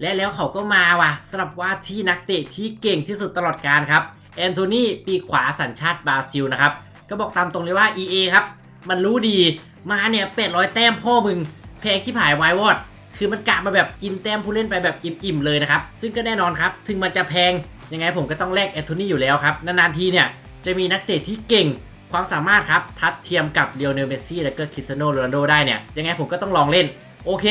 และแล้วเขาก็มาว่ะสำหรับว่าที่นักเตะที่เก่งที่สุดตลอดกาลครับแอนโทนีปีขวาสัญชาติบราซิลนะครับ ก็บอกตามตรงเลยว่า EA ครับ มันรู้ดีมาเนี่ย800 แต้มพ่อมึง แพงชิบหายวายวอด คือมันกะมาแบบกินแต้มผู้เล่นไปแบบอิ่มๆเลยนะครับ ซึ่งก็แน่นอนครับ ถึงมันจะแพง ยังไงผมก็ต้องแลกแอนโทนีอยู่แล้วครับ นานๆทีเนี่ย จะมีนักเตะที่เก่งความสามารถครับ ทัดเทียมกับเ i ียวเนลเมสซี่และก็คริสเตียโนโรนัลโดได้เนี่ยยังไงผมก็ต้องลองเล่นโอเค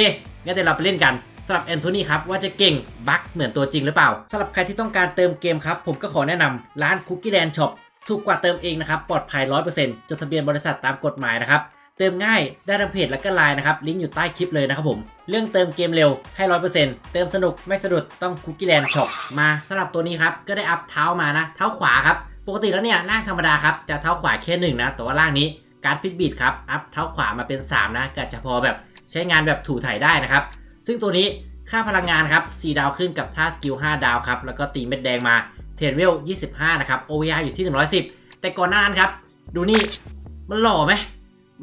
งั้นเดี๋ยวเราไปเล่นกัน สำหรับแอนโทนีครับว่าจะเก่งบัคเหมือนตัวจริงหรือเปล่าสำหรับใครที่ต้องการเติมเกมครับผมก็ขอแนะนำร้านคุกกี้แลนด์ช็อปถูกกว่าเติมเองนะครับปลอดภัย 100%จดทะเบียนบริษัทตามกฎหมายนะครับเติมง่ายได้ทางเพจและก็ไลน์นะครับลิงก์อยู่ใต้คลิปเลยนะครับผมเรื่องเติมเกมเร็วให้ร้อยเปอร์เซ็นต์เติมสนุกไม่สะดุดต้องคุกกี้แลนด์ช็อปมาสำหรับตัวนี้ครับก็ได้อัพเท้ามานะ เท้าขวาครับปกติแล้วเนี่ยล่างธรรมดาครับจะเท้าขวาแค่หนึ่งนะแต่ว่าล่างนี้การฟิตบีดครับอัพเท้าขวามาเป็น 3 นะก็จะพอแบบใช้งานแบบถูถ่ายได้นะครับ ซึ่งตัวนี้ค่าพลังงานครับ 4 ดาวขึ้นกับท่าสกิล 5 ดาวครับ แล้วก็ตีเม็ดแดงมาเทรนเวล 25 นะครับ OVR อยู่ที่ 110 แต่ก่อนหน้านั้นครับ ดูนี่ มันหล่อไหม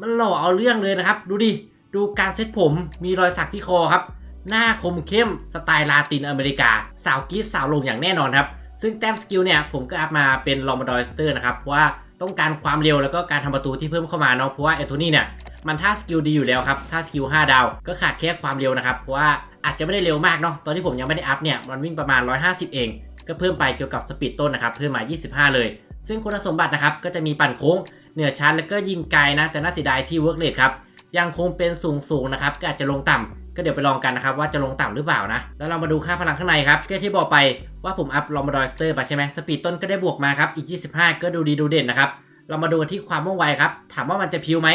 มันหล่อเอาเรื่องเลยนะครับ ดูดิ ดูการเซ็ตผม มีรอยสักที่คอครับ หน้าคมเข้ม สไตล์ลาตินอเมริกา สาวกรีดสาวลงอย่างแน่นอนครับ ซึ่งแต้มสกิลเนี่ย ผมก็อัพมาเป็นลอมบาดอยสเตอร์นะครับ เพราะว่า ต้องการความเร็วแล้วก็การทำประตูที่เพิ่มเข้ามาเนาะเพราะว่าแอโทนี่เนี่ยมันท่าสกิลดีอยู่แล้วครับท่าสกิล5ดาว ก็ขาดแค่ความเร็วนะครับเพราะว่าอาจจะไม่ได้เร็วมากเนาะตอนที่ผมยังไม่ได้อัพเนี่ยมันวิ่งประมาณ 150 เอง ก็เพิ่มไปเกี่ยวกับสปีดต้นนะครับเพิ่มมา 25 เลย ซึ่งคุณสมบัตินะครับก็จะมีปั่นโค้งเหนือชั้นแล้วก็ยิงไกลนะแต่น่าเสียดายที่เวิร์กเลทครับยังคงเป็นสูงสูงๆนะครับก็อาจจะลงต่ำ ก็เดี๋ยวไปลองกันนะครับว่าจะลงต่ำหรือเปล่านะ แล้วเรามาดูค่าพลังข้างในครับก็ที่บอกไปว่าผมอัพลอมบาดอยสเตอร์ไปใช่ไหมสปีดต้นก็ได้บวกมาครับอีก 25 ก็ดูดีดูเด่นนะครับเรามาดูที่ความว่องไวครับถามว่ามันจะพิวไหม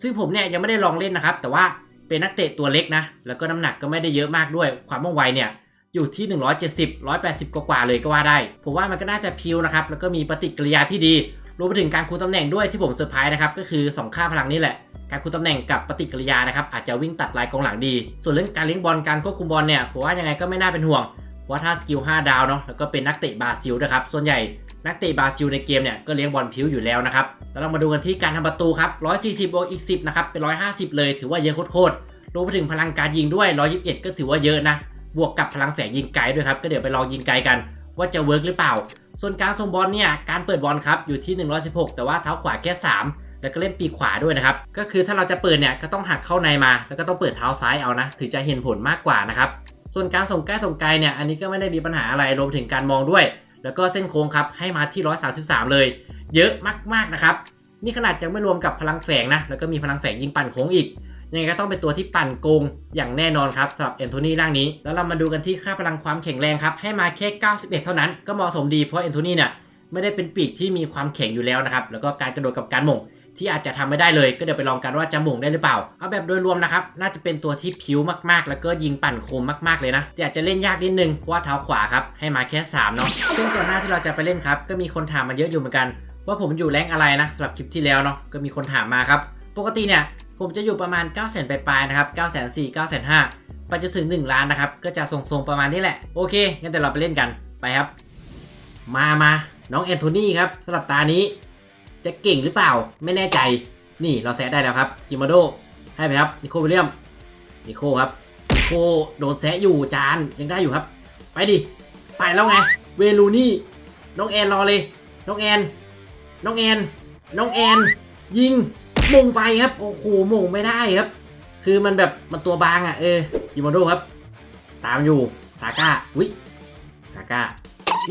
ซึ่งผมเนี่ยยังไม่ได้ลองเล่นนะครับแต่ว่าเป็นนักเตะตัวเล็กนะแล้วก็น้ำหนักก็ไม่ได้เยอะมากด้วย ความว่องไวเนี่ยอยู่ที่ 170 180 กว่าๆเลยก็ว่าได้ ผมว่ามันก็น่าจะพิวนะครับแล้วก็มีปฏิกิริยาที่ดีรวมไปถึงการคูณตำแหน่งด้วยที่ผมเซอร์ไพรส์นะครับก็คือ 2 ค่าพลังนี่แหละ การคูณตำแหน่งกับปฏิกิริยานะครับอาจจะวิ่งตัดลายกองหลังดี ส่วนเรื่องการเลี้ยงบอลการควบคุมบอลเนี่ยผมว่ายังไงก็ไม่น่าเป็นห่วงเพราะว่าถ้าสกิล5ดาวเนาะแล้วก็เป็นนักเตะบราซิลนะครับส่วนใหญ่นักเตะบราซิลในเกมเนี่ยก็เลี้ยงบอลพิวอยู่แล้วนะครับแล้วเรามาดูกันที่การทำประตูครับ140บวกอีก 10นะครับเป็น 150 เลย ถือว่าเยอะโคตรๆรวมไปถึงพลังการยิงด้วย 121 ก็ถือว่าเยอะนะบวกกับพลังแฝงยิงไกลด้วยครับก็เดี๋ยวไปลองยิงไกลกัน ว่าจะเวิร์กหรือเปล่า ส่วนการส่งบอลเนี่ยการเปิดบอลครับอยู่ที่ 116 แต่ว่าเท้าขวาแค่ 3 แล้วก็เล่นปีกขวาด้วยนะครับ ก็คือถ้าเราจะเปิดเนี่ยก็ต้องหักเข้าในมา แล้วก็ต้องเปิดเท้าซ้ายเอานะ ถึงจะเห็นผลมากกว่านะครับ ส่วนการส่งใกล้ส่งไกลเนี่ย อันนี้ก็ไม่ได้มีปัญหาอะไร รวมถึงการมองด้วย แล้วก็เส้นโค้งครับ ให้มาที่ 133 เลย เยอะมากๆนะครับ นี่ขนาดยังไม่รวมกับพลังแฝงนะ แล้วก็มีพลังแฝงยิงปั่นโค้งอีก ยังไงก็ต้องเป็นตัวที่ปั่นโกงอย่างแน่นอนครับสำหรับแอนโทนีร่างนี้ แล้วเรามาดูกันที่ค่าพลังความแข็งแรงครับ ให้มาแค่91 เท่านั้น ก็เหมาะสมดี เพราะแอนโทนีเนี่ยไม่ได้เป็นปีกที่มีความแข็งอยู่แล้วนะครับ แล้วก็การกระโดดกับการหม่ง ที่อาจจะทำไม่ได้เลยก็เดี๋ยวไปลองกันว่าจะหม่งได้หรือเปล่า เอาแบบโดยรวมนะครับ น่าจะเป็นตัวที่ผิวมากๆ แล้วก็ยิงปั่นคมมากๆเลยนะแต่อาจจะเล่นยากนิดนึงเพราะว่าเท้าขวาครับให้มาแค่3เนาะซึ่งก่อนหน้าที่เราจะไปเล่นครับก็มีคนถามมาเยอะอยู่เหมือนกัน ว่าผมอยู่แรงอะไรนะสำหรับคลิปที่แล้วเนาะก็มีคนถามมาครับปกติเนี่ยผมจะอยู่ประมาณ 9 0 0 0 0ปลายๆนะครับ 9 4 0 0 0 9 5 0 0ไปจนถึง 1 ล้านนะครับ ก็จะทรงๆประมาณนี้แหละ โอเค งั้นเดี๋ยวเราไปเล่นกัน ไปครับ มามาน้องแอนโทนีครับสำหรับตานี้ จะเก่งหรือเปล่าไม่แน่ใจ นี่เราแซะได้แล้วครับจิมาโดให้ไปครับนิโควิลเลียมนิโคครับนิโคโดนแซะอยู่จานยังได้อยู่ครับ ไปดิไปแล้วไงเวลูนี่น้องแอนรอเลย น้องแอน น้องแอน น้องแอน ยิงมงไปครับโอ้โหมงไม่ได้ครับ คือมันแบบมันตัวบางอะเออยิโมโดครับ ตามอยู่ซาก้าวิซาก้า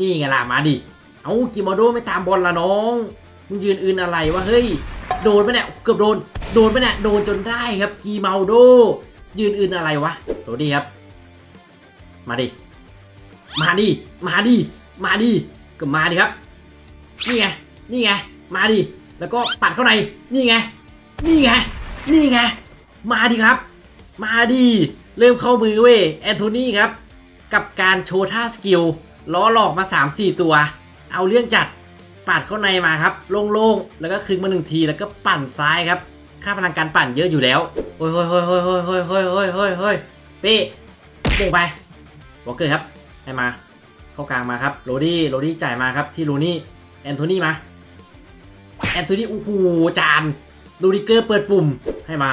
นี่ไงล่ะมาดิเอากิโมโดไม่ตามบอลละน้อง มึงยืนอื่นอะไรวะเฮ้ยโดนไปเนี่ยเกือบโดน โดนไปเนี่ยโดนจนได้ครับกีเมาโด ยืนอื่นอะไรวะโดดีครับ มาดิ มาดิ มาดิ มาดิ ก็มาดิครับ นี่ไง นี่ไง มาดิ แล้วก็ปัดเข้าใน นี่ไง นี่ไง นี่ไง มาดิครับ มาดิ เริ่มเข้ามือเว้ยแอนโทนีครับ กับการโชว์ท่าสกิลล้อหลอกมา 3-4 ตัว เอาเรื่องจัด ปัดเข้าในมาครับโล่งๆแล้วก็คึงมาหนึ่งทีแล้วก็ปั่นซ้ายครับ ค่าพลังการปั่นเยอะอยู่แล้วเฮ้ยเฮ้ยเฮ้ยเฮ้ยเฮ้ยเฮ้ยเฮ้ยเฮ้ยเฮ้ยเป้ปุ่งไปวอลเกอร์ครับให้มา เข้ากลางมาครับโรดี้โรดี้จ่ายมาครับที่ลูนี่แอนโทนีมาแอนโทนีโอ้โหจานดูดิเกอร์เปิดปุ่มให้มา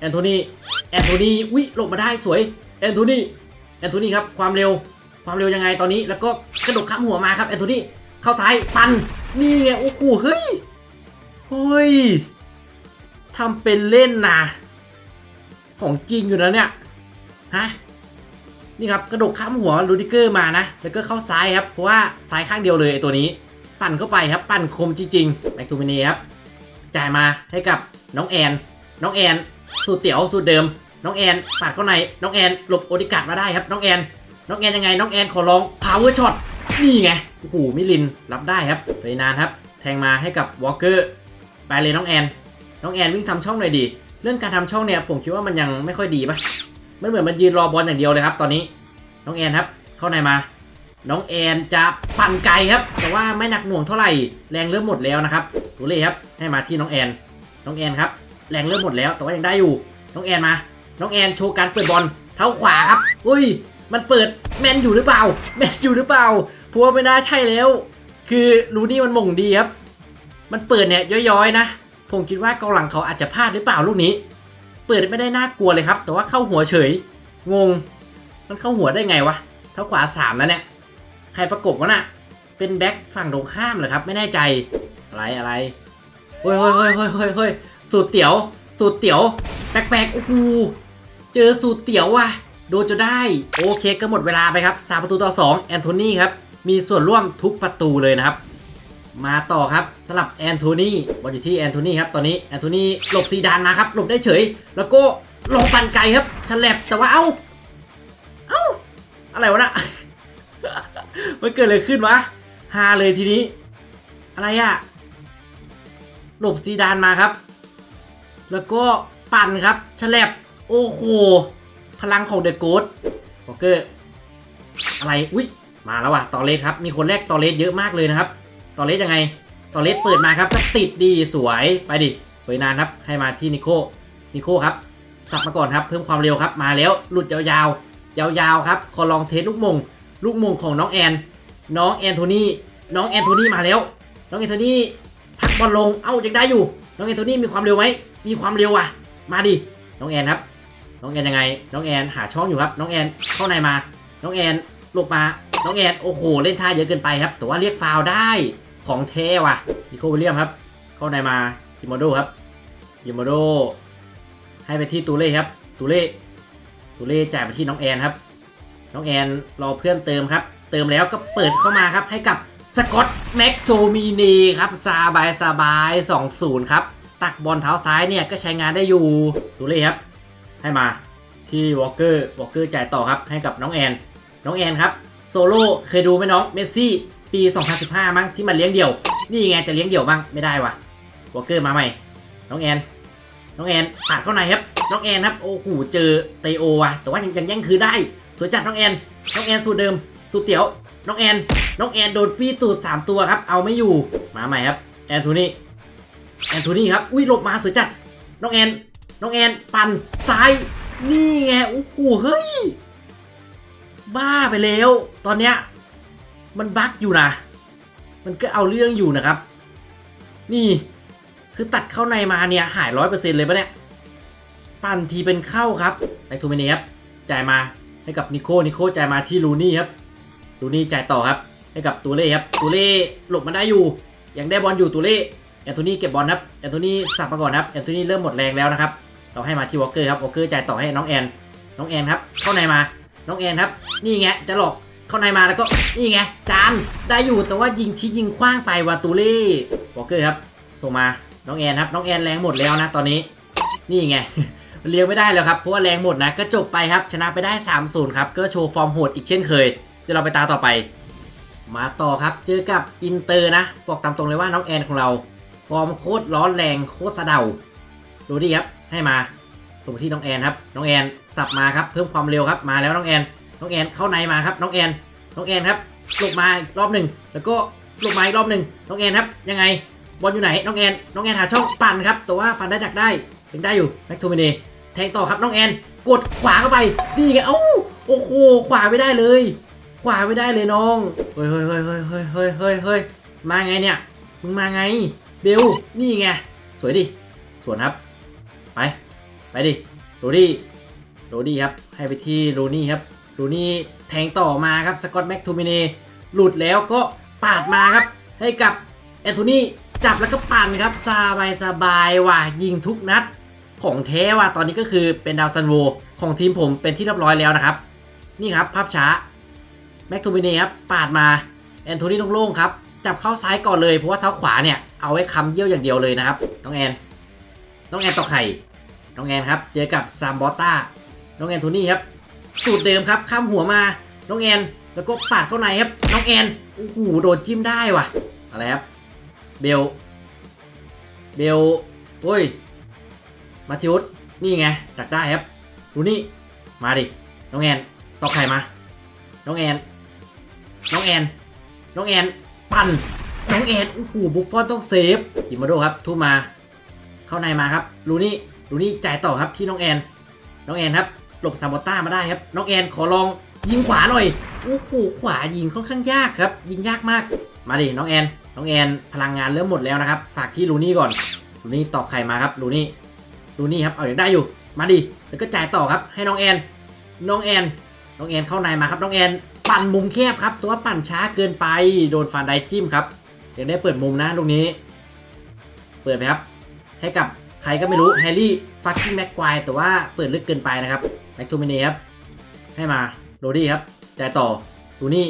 แอนโทนีแอนโทนีอุ้ยหลบมาได้สวยแอนโทนีแอนโทนีครับความเร็วความเร็วยังไงตอนนี้แล้วก็กระโดดข้ามหัวมาครับแอนโทนี เข้าซ้ายปัน นี่ไงโอ้โหเฮ้ยเฮ้ยทำเป็นเล่นนะของจริงอยู่นะเนี่ยฮะนี่ครับกระดดข้ามหัวลูดิเกอร์มานะ แล้วก็เข้าซ้ายครับ เพราะว่าซ้ายข้างเดียวเลยไอตัวนี้ ปั่นเข้าไปครับ ปั่นคมจริงๆแม็กตูมินีครับ จ่ายมาให้กับน้องแอน น้องแอน สูตรเตี๋ยวสูตรเดิม น้องแอนปาดเข้าใน น้องแอนหลบโอดิกัดมาได้ครับ น้องแอน น้องแอนยังไง น้องแอนขอลองพาวเวอร์ช็อต นี่ไง โอ้โหมิลินรับได้ครับไปนานครับ แทงมาให้กับวอลเกอร์ไปเลยน้องแอน น้องแอนวิ่งทำช่องหน่อยดี เรื่องการทำช่องเนี่ยผมคิดว่ามันยังไม่ค่อยดีปะมันเหมือนมันยืนรอบอลอย่างเดียวเลยครับ ตอนนี้ น้องแอนครับ เข้าในมา น้องแอนจะปั่นไกลครับ แต่ว่าไม่หนักหน่วงเท่าไหร่ แรงเริ่มหมดแล้วนะครับดูเลยครับ ให้มาที่น้องแอน น้องแอนครับ แรงเริ่มหมดแล้ว แต่ว่ายังได้อยู่ น้องแอนมา น้องแอนโชว์การเปิดบอล เท้าขวาครับ อุ้ย มันเปิดแมนอยู่หรือเปล่า แมนอยู่หรือเปล่า พัวไม่น่าใช่แล้ว คือรูนี่มันม่งดีครับ มันเปิดเนี่ยย้อยๆนะ ผมคิดว่ากองหลังเขาอาจจะพลาดหรือเปล่าลูกนี้ เปิดไม่ได้น่ากลัวเลยครับ แต่ว่าเข้าหัวเฉย งง มันเข้าหัวได้ไงวะ เท้าขวาสามแล้วเนี่ย ใครประกบวะน่ะ เป็นแบ็คฝั่งตรงข้ามเหรอครับ ไม่แน่ใจ อะไรอะไรเฮ้ยเฮ้ยเฮ้ยเฮ้ยเฮ้ยเฮ้ยสูตรเตี๋ยว สูตรเตี๋ยว แปลกๆ โอ้โห เจอสูตรเตี๋ยวว่ะ โดนจะได้ โอเคก็หมดเวลาไปครับสามประตูต่อ 2 แอนโทนีครับ มีส่วนร่วมทุกประตูเลยนะครับ มาต่อครับสลับแอนโทนีบอลอยู่ที่แอนโทนีครับตอนนี้แอนโทนีหลบซีดานมาครับหลบได้เฉย แล้วก็ลงปันไกลครับฉลับแต่ว่าเอ้าเอ้าอะไรวะน่ะมันเกิดอะไรขึ้นวะฮาเลยทีนี้ อะไรอะหลบซีดานมาครับ แล้วก็ปั่นครับฉลับโอ้โหพลังของเดอะโกดโอเกอร์อะไร อุ๊ย มาแล้วว่ะตอเลสครับ มีคนแรกตอเลสเยอะมากเลยนะครับ ตอเลสยังไง ตอเลสเปิดมาครับก็ติดดีสวย ไปดิเปิดนานครับ ให้มาที่นิโคนิโคครับ สับมาก่อนครับ เพิ่มความเร็วครับ มาแล้ว หลุดยาวๆ ยาวๆครับ ขอลองเทสลูกมง ลูกมงของน้องแอน น้องแอนโทนีน้องแอนโทนีมาแล้ว น้องแอนโทนีพักบอลลง เอ้ายังได้อยู่ น้องแอนโทนีมีความเร็วไหม มีความเร็วอะ มาดิ น้องแอนครับ น้องแอนยังไง น้องแอนหาช่องอยู่ครับ น้องแอนเข้าในมา น้องแอนหลบมา น้องแอนโอ้โห เล่นท่าเยอะเกินไปครับ แต่ว่าเรียกฟาวได้ของเทว่ะนิโควิลเลียมครับ เข้าในมายิโมโดครับยิโมโดให้ไปที่ตูเล่ครับตูเล่ตูเล่จ่ายไปที่น้องแอนครับ น้องแอนรอเพื่อนเติมครับ เติมแล้วก็เปิดเข้ามาครับให้กับสกอตแม็กโทมินีครับซาบายซาบาย2-0 ครับ ตักบอลเท้าซ้ายเนี่ยก็ใช้งานได้อยู่ตูเล่ครับ ให้มาที่วอลเกอร์วอลเกอร์จ่ายต่อครับให้กับน้องแอน น้องแอนครับ โซโล่เคยดูไหมน้องเมสซี่ปี 2015 มั้งที่มันเลี้ยงเดี่ยว นี่ไงจะเลี้ยงเดี่ยวบ้างไม่ได้วะวอลเกอร์มาใหม่ น้องแอน น้องแอนปาดเข้าในครับน้องแอนครับโอ้โหเจอเตโอว่ะแต่ว่ายังยังแย่งคืนได้สวยจัดน้องแอนน้องแอนสูตรเดิมสูตรเตี๋ยว น้องแอนน้องแอนโดนปีตูดสามตัวครับ เอาไม่อยู่มาใหม่ครับแอนโทนี่แอนโทนี่ครับอุ้ยหลบมาสวยจัดน้องแอนน้องแอนปั่นซ้ายนี่ไงโอ้โหเฮ้ย บ้าไปแล้ว ตอนเนี้ยมันบั๊กอยู่นะ มันก็เอาเรื่องอยู่นะครับ นี่คือตัดเข้าในมาเนี่ยหายร้อยเปอร์เซ็นต์เลยปะเนี่ย ปั่นทีเป็นเข้าครับ ไปทูเมเนียครับจ่ายมาให้กับนิโคนิโคจ่ายมาที่ลูนี่ครับลูนี่จ่ายต่อครับ ให้กับตูเล่ครับตูเล่หลบมาได้อยู่ ยังได้บอลอยู่ตูเล่แอนโทนีเก็บบอลครับแอนโทนีสับมาก่อนครับแอนโทนีเริ่มหมดแรงแล้วนะครับเราให้มาที่วอลเกอร์ครับวอลเกอร์จ่ายต่อให้น้องแอนน้องแอนครับเข้าในมา น้องแอนครับ นี่ไงจะหลอกเข้าในมาแล้วก็นี่ไงจานได้อยู่แต่ว่ายิงที่ยิงคว้างไปวาตูเล่วอลเกอร์ครับส่งมาน้องแอนครับน้องแอนแรงหมดแล้วนะตอนนี้ นี่ไงเลี้ยงไม่ได้แล้วครับเพราะว่าแรงหมดนะก็จบไปครับชนะไปได้3-0ครับก็โชว์ฟอร์มโหดอีกเช่นเคยเดี๋ยวเราไปตาต่อไป มาต่อครับเจอกับอินเตอร์นะบอกตามตรงเลยว่าน้องแอนของเรา ฟอร์มโคตรร้อนแรงโคตรสะเดาดูดิครับให้มาส่งที่น้องแอนครับน้องแอน สับมาครับเพิ่มความเร็วครับมาแล้วน้องแอนน้องแอนเข้าในมาครับน้องแอนน้องแอนครับหลบมาอีกรอบหนึ่งแล้วก็หลบมาอีกรอบหนึ่งน้องแอนครับยังไงบอลอยู่ไหนน้องแอนน้องแอนหาช่องปั่นครับแต่ว่าฟันได้ดักได้ยังได้อยู่แม็กโทมินีแทงต่อครับน้องแอนกดขวาเข้าไปนี่ไงเอ้าโอ้โหขวาไม่ได้เลย ขวาไม่ได้เลยน้องเฮ้ยเฮ้ยเฮ้ยเฮ้ยเฮ้ยเฮ้ยเฮ้ยเฮ้ยมาไงเนี่ยมึงมาไงเบลนี่ไงสวยดิสวนครับไปไปดิโรดี้ โรดี้ครับ ให้ไปที่โรนี่ครับโรลูนี่แทงต่อมาครับสกอตแม็กทูมินีหลุดแล้วก็ปาดมาครับ ให้กับแอนโทนีจับแล้วก็ปั่นครับสบายสบายว่ะยิงทุกนัด ของแท้ว่ะตอนนี้ก็คือเป็นดาวซันโวของทีมผมเป็นที่เรียบร้อยแล้วนะครับ นี่ครับภาพช้าแม็กทูมินีครับปาดมาแอนโทนีโล่งๆครับจับเข้าซ้ายก่อนเลยเพราะว่าเท้าขวาเนี่ยเอาไว้ค้ำเยี่ยวอย่างเดียวเลยนะครับน้องแอนน้องแอนต่อไข่น้องแอนครับ เจอกับซามบอต้า น้องแอนโทนี่ครับสูตรเดิมครับข้ามหัวมาน้องแอนแล้วก็ปาดเข้าในครับน้องแอนโอ้โหโดนจิ้มได้ว่ะอะไรครับเบลเบลโอ้ยมาทิอุสนี่ไงดักได้ครับดูนี่มาดิน้องแอนต่อไข่มา น้องแอนน้องแอนน้องแอนปั่นน้องแอนโอ้โหบุฟฟอนต้องเซฟอิมาโดครับทุ่มมา เข้าในมาครับลูนี่ลูนี่จ่ายต่อครับที่น้องแอนน้องแอนครับ หลบซาโบต้ามาได้ครับ น้องแอนขอลองยิงขวาหน่อยโอ้โหขวายิงค่อนข้างยากครับ ยิงยากมาก มาดิน้องแอน น้องแอนพลังงานเริ่มหมดแล้วนะครับ ฝากที่ลูนี่ก่อน ลูนี่ตอบไข่มาครับ ลูนี่ ลูนี่ครับ เอาอย่างได้อยู่ มาดิ แล้วก็จ่ายต่อครับ ให้น้องแอน น้องแอน น้องแอนเข้าในมาครับ น้องแอน ปั่นมุมแคบครับ ตัวปั่นช้าเกินไป โดนฟันไดจิ้มครับยังได้เปิดมุมนะลูกนี้ เปิดไปครับ ให้กับ ใครก็ไม่รู้แฮร์รี่ฟักกิ้งแม็กควายแต่ว่าเปิดลึกเกินไปนะครับแม็กทูมินีครับให้มาโรดี้ครับจ่ายต่อตูนี่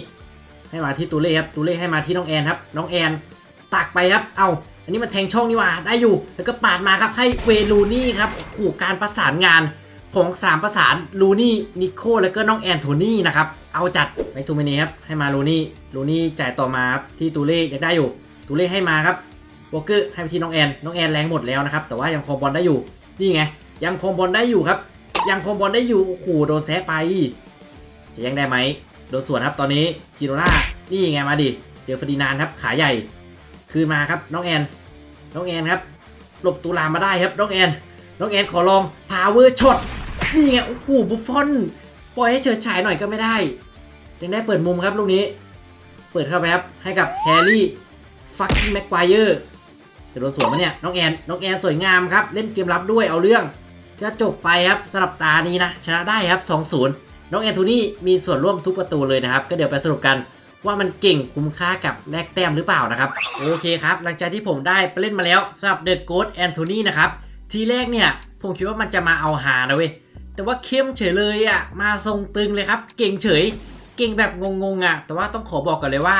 ให้มาที่ตูเล่ครับตูเล่ให้มาที่น้องแอนครับน้องแอนตักไปครับเอาอันนี้มันแทงช่องนี่ว่าได้อยู่แล้วก็ปาดมาครับให้เวลูนี่ครับขู่การประสานงานของสามประสานลูนี่นิโคแล้วก็น้องแอนโทนี่นะครับเอาจัดแม็กทูมินีครับให้มาลูนี่ลูนี่จ่ายต่อมาครับที่ตูเล่ยังได้อยู่ตูเล่ให้มาครับ วอลเกอร์ให้ไปที่น้องแอนน้องแอนแรงหมดแล้วนะครับแต่ว่ายังครองบอลได้อยู่นี่ไง ยังครองบอลได้อยู่ครับ ยังครองบอลได้อยู่โอ้โหโดนแซะไป จะยังได้ไหมโดนสวนครับตอนนี้จิโรนานี่ไงมาดิเจอฟร์ดินานครับขาใหญ่คืนมาครับน้องแอนน้องแอนครับหลบตูลามมาได้ครับน้องแอนน้องแอนขอลองพาวเวอร์ช็อตนี่ไงโอ้โหบุฟฟอนปล่อยให้เฉิดฉายหน่อยก็ไม่ได้ ยังได้เปิดมุมครับลูกนี้ เปิดเข้าไปครับให้กับแฮร์รี่ฟักกิ้งแม็กควายเออร์ จะโดนสวนมาเนี่ยน้องแอนน้องแอนสวยงามครับ เล่นเกมรับด้วยเอาเรื่องก็จบไปครับสำหรับตานี้นะชนะได้ครับ2-0น้องแอนโทนี่มีส่วนร่วมทุกประตูเลยนะครับ ก็เดี๋ยวไปสรุปกันว่ามันเก่งคุ้มค่ากับแลกแต้มหรือเปล่านะครับ โอเคครับ หลังจากที่ผมได้ไปเล่นมาแล้วสำหรับเดอะโกดแอนโทนีนะครับ ทีแรกเนี่ย ผมคิดว่ามันจะมาเอาหานะเว้ย แต่ว่าเข้มเฉยเลยอะ มาทรงตึงเลยครับ เก่งเฉย เก่งแบบงงๆอะ แต่ว่าต้องขอบอกกันเลยว่า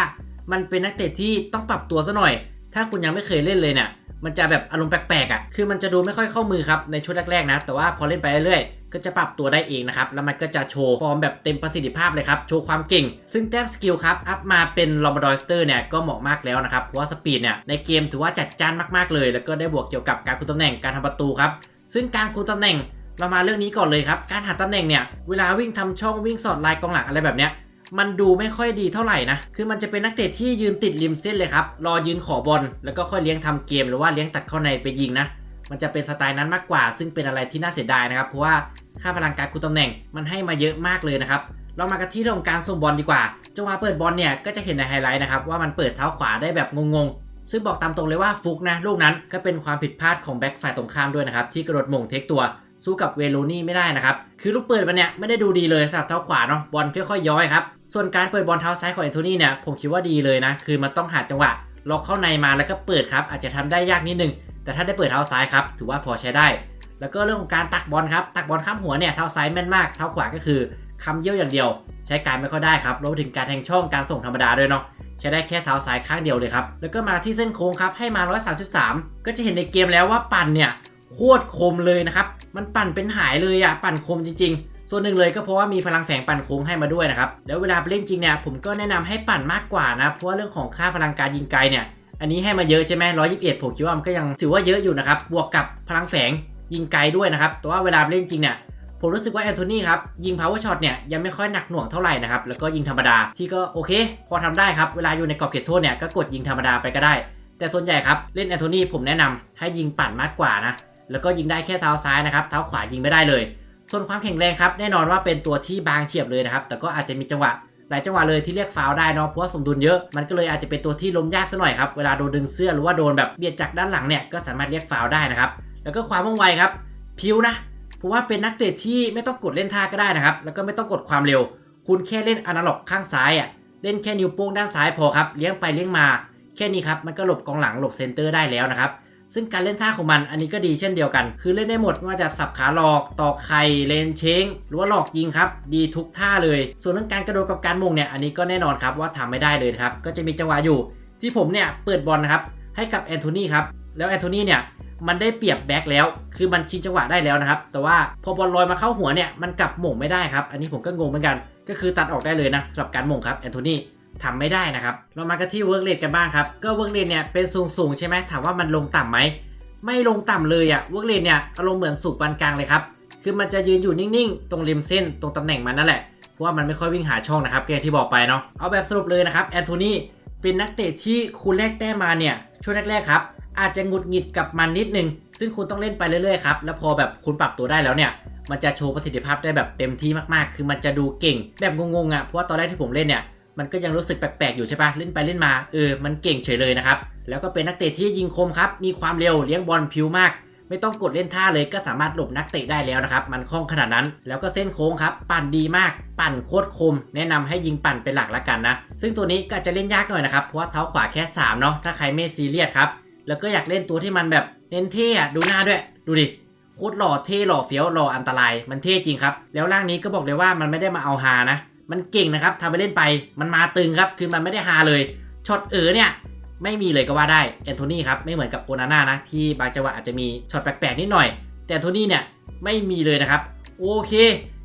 มันเป็นนักเตะที่ต้องปรับตัวซะหน่อย ถ้าคุณยังไม่เคยเล่นเลยเนี่ยมันจะแบบอารมณ์แปลกๆอะ คือมันจะดูไม่ค่อยเข้ามือครับในช่วงแรกๆนะ แต่ว่าพอเล่นไปเรื่อยๆ ก็จะปรับตัวได้เองนะครับ แล้วมันก็จะโชว์ฟอร์มแบบเต็มประสิทธิภาพเลยครับ โชว์ความเก่ง ซึ่งแต้มสกิลครับ อัพมาเป็นลอมบาร์ดอยสเตอร์เนี่ย ก็เหมาะมากแล้วนะครับ เพราะว่าสปีดเนี่ยในเกมถือว่าจัดจ้านมากๆเลย แล้วก็ได้บวกเกี่ยวกับการคุมตำแหน่ง การทำประตูครับ ซึ่งการคุมตำแหน่ง เรามาเรื่องนี้ก่อนเลยครับ การหาตำแหน่งเนี่ย เวลาวิ่งทำช่องวิ่งสอดลายกองหลังอะไรแบบเนี้ย มันดูไม่ค่อยดีเท่าไหร่นะ คือมันจะเป็นนักเตะที่ยืนติดริมเส้นเลยครับ รอยืนขอบอล แล้วก็ค่อยเลี้ยงทำเกมหรือว่าเลี้ยงตัดเข้าในไปยิงนะ มันจะเป็นสไตล์นั้นมากกว่า ซึ่งเป็นอะไรที่น่าเสียดายนะครับ เพราะว่าค่าพลังการคุมตำแหน่งมันให้มาเยอะมากเลยนะครับเรามากันที่เรื่องการส่งบอลดีกว่าจังหวะเปิดบอลเนี่ยก็จะเห็นในไฮไลท์นะครับว่ามันเปิดเท้าขวาได้แบบงงๆ ซึ่งบอกตามตรงเลยว่าฟุกนะลูกนั้นก็เป็นความผิดพลาดของแบ็คฝ่ายตรงข้ามด้วยนะครับที่กระโดดมงเทคตัวสู้กับเวโรนี่ไม่ได้นะครับ คือลูกเปิดมันเนี่ยไม่ได้ดูดีเลยสำหรับเท้าขวาเนาะบอลค่อยๆย้อยครับ ส่วนการเปิดบอลเท้าซ้ายของแอนโทนีเนี่ยผมคิดว่าดีเลยนะ คือมันต้องหาจังหวะล็อกเข้าในมาแล้วก็เปิดครับ อาจจะทำได้ยากนิดนึง แต่ถ้าได้เปิดเท้าซ้ายครับ ถือว่าพอใช้ได้ แล้วก็เรื่องของการตักบอลครับ ตักบอลข้ามหัวเนี่ยเท้าซ้ายแม่นมาก เท้าขวาก็คือคำเยี่ยวอย่างเดียว ใช้การไม่ค่อยได้ครับรวมถึงการแทงช่องการส่งธรรมดาด้วยเนาะ ใช้ได้แค่เท้าซ้ายข้างเดียวเลยครับ แล้วก็มาที่เส้นโค้งครับ ให้มา 133 ก็จะเห็นในเกมแล้วว่าปั่นเนี่ยโคตรคมเลยนะครับ มันปั่นเป็นหายเลยอะปั่นคมจริงๆ ส่วนหนึ่งเลยก็เพราะว่ามีพลังแฝงปั่นโค้งให้มาด้วยนะครับ แล้วเวลาไปเล่นจริงเนี่ยผมก็แนะนำให้ปั่นมากกว่านะ เพราะว่าเรื่องของค่าพลังการยิงไกลเนี่ย อันนี้ให้มาเยอะใช่ไหม121ผมคิดว่ามันก็ยังถือว่าเยอะอยู่นะครับ บวกกับพลังแฝงยิงไกลด้วยนะครับ แต่ว่าเวลาเล่นจริงเนี่ยผมรู้สึกว่าแอนโทนีครับยิง power shot เนี่ยยังไม่ค่อยหนักหน่วงเท่าไหร่นะครับแล้วก็ยิงธรรมดาที่ก็โอเค พอทำได้ครับเวลาอยู่ในกรอบเขตโทษเนี่ยก็กดยิงธรรมดาไปก็ได้ แต่ส่วนใหญ่ครับเล่นแอนโทนีผมแนะนำให้ยิงปั่นมากกว่านะแล้วก็ยิงได้แค่เท้าซ้ายนะครับเท้าขวายิงไม่ได้เลย ส่วนความแข็งแรงครับแน่นอนว่าเป็นตัวที่บางเฉียบเลยนะครับ แต่ก็อาจจะมีจังหวะหลายจังหวะเลยที่เรียกฟาวได้เนาะเพราะว่าสมดุลเยอะมันก็เลยอาจจะเป็นตัวที่ล้มยากซะหน่อยครับเวลาโดนดึงเสื้อหรือว่าโดนแบบเบียดจากด้านหลังเนี่ยก็สามารถเรียกฟาวได้นะครับแล้วก็ความว่องไวครับพิวนะผมว่าเป็นนักเตะที่ไม่ต้องกดเล่นท่าก็ได้นะครับ แล้วก็ไม่ต้องกดความเร็ว คุณแค่เล่นอนาล็อกข้างซ้ายอะเล่นแค่นิ้วโป้งด้านซ้ายพอครับเลี้ยงไปเลี้ยงมาแค่นี้ครับมันก็หลบกองหลังหลบเซนเตอร์ได้แล้วนะครับ ซึ่งการเล่นท่าของมันอันนี้ก็ดีเช่นเดียวกัน คือเล่นได้หมดไม่ว่าจะสับขาหลอกตอกไข่เลนเชงหรือว่าหลอกยิงครับ ดีทุกท่าเลย ส่วนเรื่องการกระโดดกับการมุงเนี่ยอันนี้ก็แน่นอนครับว่าทำไม่ได้เลยครับ ก็จะมีจังหวะอยู่ ที่ผมเนี่ยเปิดบอลนะครับให้กับแอนโทนีครับแล้วแอนโทนีเนี่ยมันได้เปรียบแบ็คแล้ว คือมันชิงจังหวะได้แล้วนะครับ แต่ว่าพอบอลลอยมาเข้าหัวเนี่ย มันกลับหม่งไม่ได้ครับ อันนี้ผมก็งงเหมือนกัน ก็คือตัดออกได้เลยนะสำหรับการหม่งครับแอนโทนี ทำไม่ได้นะครับ เรามากันที่เวิร์กเรทกันบ้างครับ ก็เวิร์กเรทเนี่ยเป็นสูงสูงใช่ไหมถามว่ามันลงต่ำไหม ไม่ลงต่ำเลยอะเวิร์กเรทเนี่ยอารมณ์เหมือนสูงปานกลางเลยครับ คือมันจะยืนอยู่นิ่งๆ ตรงริมเส้นตรงตำแหน่งมันนั่นแหละ เพราะว่ามันไม่ค่อยวิ่งหาช่องนะครับอย่างที่บอกไปเนาะ เอาแบบสรุปเลยนะครับแอนโทนีเป็นนักเตะที่คุณแรกแต้มมาเนี่ยช่วงแรกๆครับอาจจะหงุดหงิดกับมันนิดนึง ซึ่งคุณต้องเล่นไปเรื่อยๆครับ แล้วพอแบบคุณปรับตัวได้แล้วเนี่ย มันจะโชว์ประสิทธิภาพได้แบบเต็มที่มากๆ คือมันจะดูเก่ง แบบงงๆอะ เพราะว่าตอนแรกที่ผมเล่นเนี่ย มันก็ยังรู้สึกแปลกๆอยู่ใช่ปะเล่นไปเล่นมาเออมันเก่งเฉยเลยนะครับ แล้วก็เป็นนักเตะที่ยิงคมครับ มีความเร็วเลี้ยงบอลพิวมาก ไม่ต้องกดเล่นท่าเลยก็สามารถหลบนักเตะได้แล้วนะครับ มันคล่องขนาดนั้น แล้วก็เส้นโค้งครับ ปั่นดีมาก ปั่นโคตรคม แนะนำให้ยิงปั่นเป็นหลักละกันนะ ซึ่งตัวนี้ก็จะเล่นยากหน่อยนะครับ เพราะว่าเท้าขวาแค่3เนาะ ถ้าใครไม่ซีเรียสครับ แล้วก็อยากเล่นตัวที่มันแบบเน้นเท่ดูหน้าด้วย ดูดิโคตรหล่อเท่หล่อเฟี้ยวหล่ออันตราย มันเท่จริงครับ แล้วร่างนี้ก็บอกเลยว่ามันไม่ได้มาเอาฮานะ มันเก่งนะครับทำไปเล่นไปมันมาตึงครับ คือมันไม่ได้ฮาเลยช็อตเออเนี่ยไม่มีเลยก็ว่าได้แอนโทนีครับไม่เหมือนกับโอนาน่านะที่บางจังหวะอาจจะมีช็อตแปลกๆนิดหน่อย แต่โทนี่เนี่ยไม่มีเลยนะครับโอเค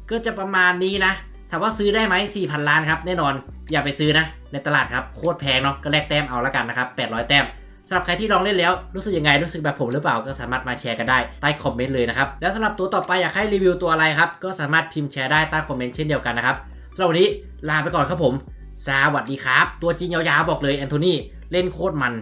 ก็จะประมาณนี้นะถามว่าซื้อได้ไหม4,000 ล้านครับแน่นอนอย่าไปซื้อนะในตลาดครับโคตรแพงเนาะก็แลกแต้มเอาละกันนะครับ800 แต้มสำหรับใครที่ลองเล่นแล้วรู้สึกยังไงรู้สึกแบบผมหรือเปล่าก็สามารถมาแชร์กันได้ใต้คอมเมนต์เลยนะครับแล้วสำหรับตัวต่อไปอยากให้รีวิวตัวอะไรครับก็สามารถพิมพ์แชร์ได้ใต้คอมเมนต์เช่นเดียวกันนะครับ สำหรับวันนี้ลาไปก่อนครับผม สวัสดีครับ ตัวจริงยาวๆบอกเลยแอนโทนีเล่นโคตรมัน